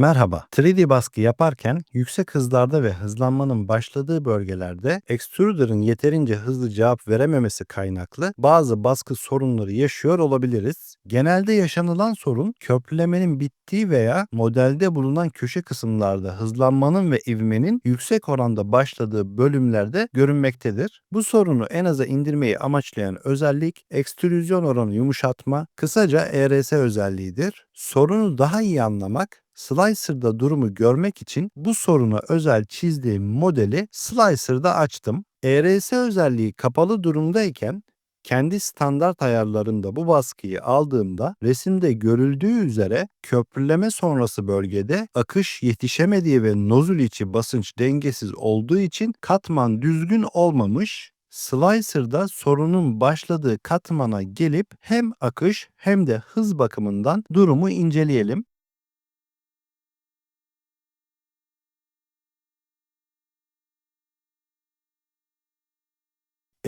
Merhaba. 3D baskı yaparken yüksek hızlarda ve hızlanmanın başladığı bölgelerde extruder'ın yeterince hızlı cevap verememesi kaynaklı bazı baskı sorunları yaşıyor olabiliriz. Genelde yaşanılan sorun köprülemenin bittiği veya modelde bulunan köşe kısımlarda hızlanmanın ve ivmenin yüksek oranda başladığı bölümlerde görünmektedir. Bu sorunu en aza indirmeyi amaçlayan özellik ekstrüzyon oranı yumuşatma, kısaca ERS özelliğidir. Sorunu daha iyi anlamak Slicer'da durumu görmek için bu soruna özel çizdiğim modeli Slicer'da açtım. ERS özelliği kapalı durumdayken kendi standart ayarlarında bu baskıyı aldığımda resimde görüldüğü üzere köprüleme sonrası bölgede akış yetişemediği ve nozul içi basınç dengesiz olduğu için katman düzgün olmamış. Slicer'da sorunun başladığı katmana gelip hem akış hem de hız bakımından durumu inceleyelim.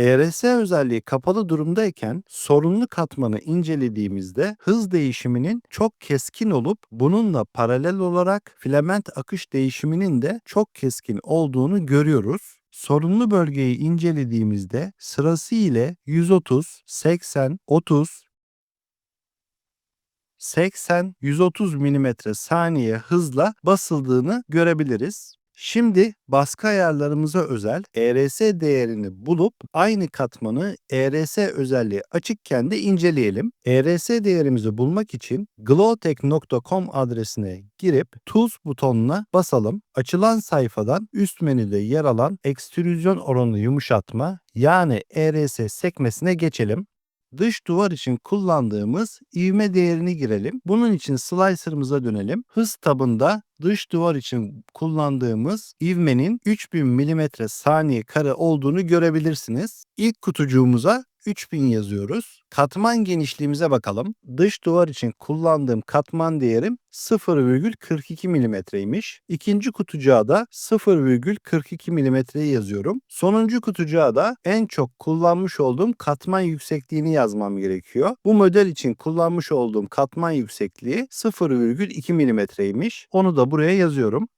ERS özelliği kapalı durumdayken sorunlu katmanı incelediğimizde hız değişiminin çok keskin olup bununla paralel olarak filament akış değişiminin de çok keskin olduğunu görüyoruz. Sorunlu bölgeyi incelediğimizde sırası ile 130, 80, 30, 80-130 mm saniye hızla basıldığını görebiliriz. Şimdi baskı ayarlarımıza özel ERS değerini bulup aynı katmanı ERS özelliği açıkken de inceleyelim. ERS değerimizi bulmak için glowtech.com adresine girip Tools butonuna basalım. Açılan sayfadan üst menüde yer alan ekstrüzyon oranı yumuşatma yani ERS sekmesine geçelim dış duvar için kullandığımız ivme değerini girelim. Bunun için slicer'ımıza dönelim. Hız tabında dış duvar için kullandığımız ivmenin 3000 mm saniye kare olduğunu görebilirsiniz. İlk kutucuğumuza 3000 yazıyoruz. Katman genişliğimize bakalım. Dış duvar için kullandığım katman değerim 0,42 mm'ymiş. İkinci kutucuğa da 0,42 mm'yi yazıyorum. Sonuncu kutucuğa da en çok kullanmış olduğum katman yüksekliğini yazmam gerekiyor. Bu model için kullanmış olduğum katman yüksekliği 0,2 mm'ymiş. Onu da buraya yazıyorum.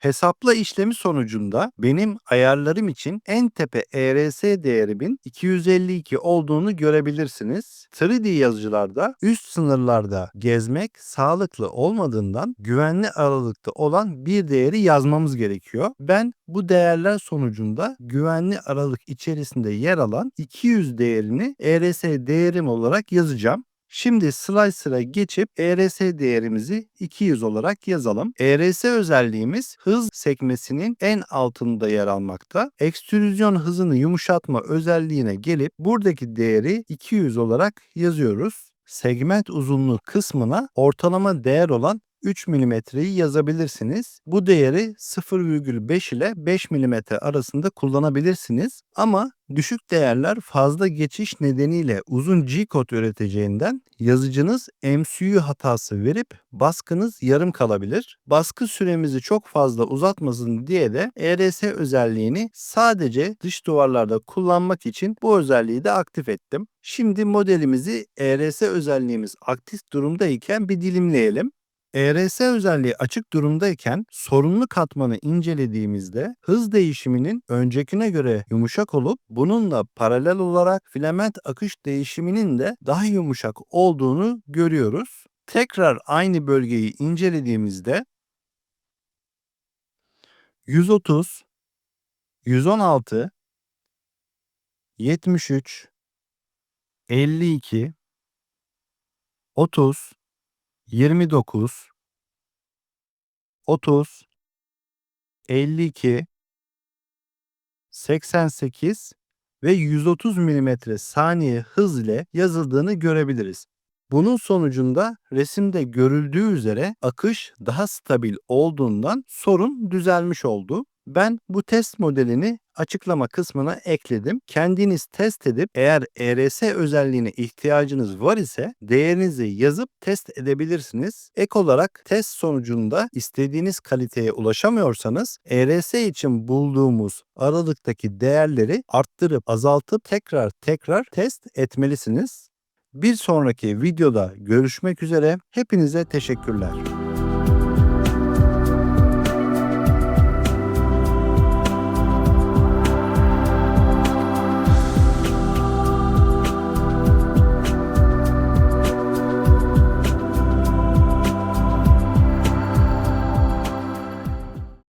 Hesapla işlemi sonucunda benim ayarlarım için en tepe ERS değerimin 252 olduğunu görebilirsiniz. 3D yazıcılarda üst sınırlarda gezmek sağlıklı olmadığından güvenli aralıkta olan bir değeri yazmamız gerekiyor. Ben bu değerler sonucunda güvenli aralık içerisinde yer alan 200 değerini ERS değerim olarak yazacağım. Şimdi slicer'a geçip ERS değerimizi 200 olarak yazalım. ERS özelliğimiz hız sekmesinin en altında yer almakta. Ekstrüzyon hızını yumuşatma özelliğine gelip buradaki değeri 200 olarak yazıyoruz segment uzunluğu kısmına ortalama değer olan 3 mm'yi yazabilirsiniz. Bu değeri 0,5 ile 5 mm arasında kullanabilirsiniz ama düşük değerler fazla geçiş nedeniyle uzun G-kod üreteceğinden yazıcınız MCU hatası verip baskınız yarım kalabilir. Baskı süremizi çok fazla uzatmasın diye de ERS özelliğini sadece dış duvarlarda kullanmak için bu özelliği de aktif ettim. Şimdi modelimizi ERS özelliğimiz aktif durumdayken bir dilimleyelim. ERS özelliği açık durumdayken sorunlu katmanı incelediğimizde hız değişiminin öncekine göre yumuşak olup bununla paralel olarak filament akış değişiminin de daha yumuşak olduğunu görüyoruz. Tekrar aynı bölgeyi incelediğimizde 130, 116, 73, 52, 30, 29 30 52 88 ve 130 mm saniye hız ile yazıldığını görebiliriz. Bunun sonucunda resimde görüldüğü üzere akış daha stabil olduğundan sorun düzelmiş oldu. Ben bu test modelini açıklama kısmına ekledim. Kendiniz test edip eğer ERS özelliğine ihtiyacınız var ise değerinizi yazıp test edebilirsiniz. Ek olarak test sonucunda istediğiniz kaliteye ulaşamıyorsanız ERS için bulduğumuz aralıktaki değerleri arttırıp azaltıp tekrar tekrar test etmelisiniz. Bir sonraki videoda görüşmek üzere. Hepinize teşekkürler.